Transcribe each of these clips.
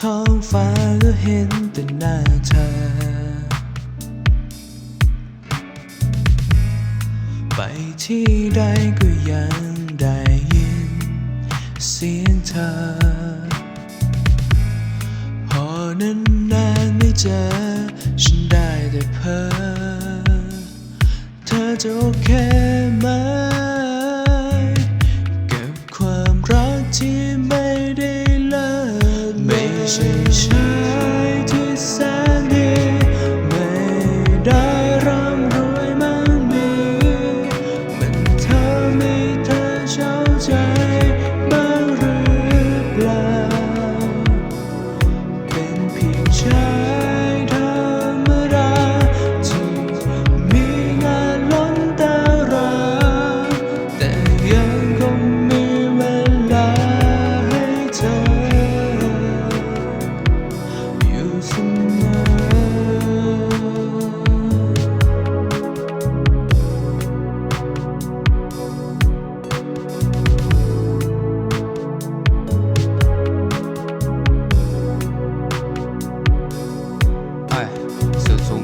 ท้องฟ้าก็เห็นแต่หน้าเธอ ไปที่ใดก็ยังได้ยิน เสียงเธอ พอนานไม่เจอ ฉันได้แต่เพ้อเธอจะโอเคไหม กับความรักที่ ก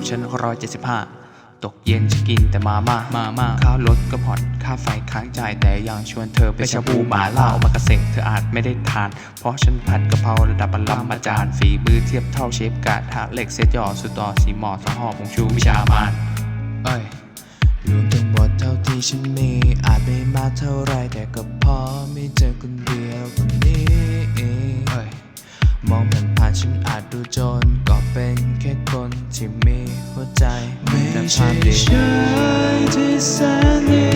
ฉันร้อยเจ็ดสิบห้าตกเย็นจะกินแต่มาม่ามาม่าค่ารถก็ผ่อนค่าไฟค้างจ่ายแต่ยังชวนเธอไปชาบูหมาล่าโอมากาเสงเธออาจไม่ได้ทาน เพราะฉันผัดกะเพราระดับปรมาจารย์ฝีมือเทียบเท่าเชฟกาดหาเหล็กเซตหยอสุดต่อสีหมอสองหอบงชูวิชามานเอ้ยรวมทั้งหมดเท่าที่ฉันมีอาจไม่มากเท่าไรแต่ก็พอไม่เจอคนเดียวคนนี้เอ้ย มองผ่านผ่านฉันอาจดูจน ก็เป็นแค่คนที่มีหัวใจไม่แต่ใช่ภาพดีชายที่แสนดี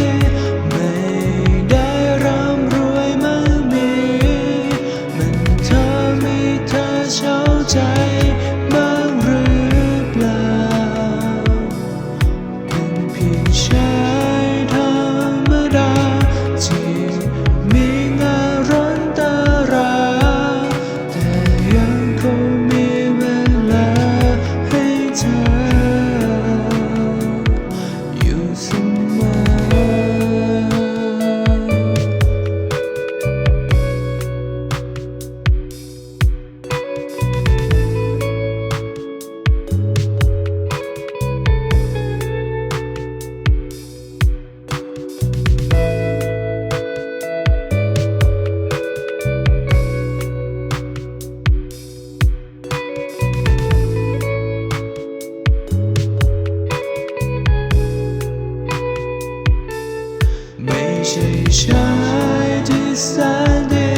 แสนดี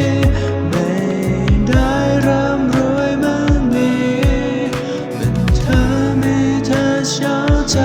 ไม่ได้ร่ำรวยมั่งมีเป็นเธอมีเธอเช้าใจ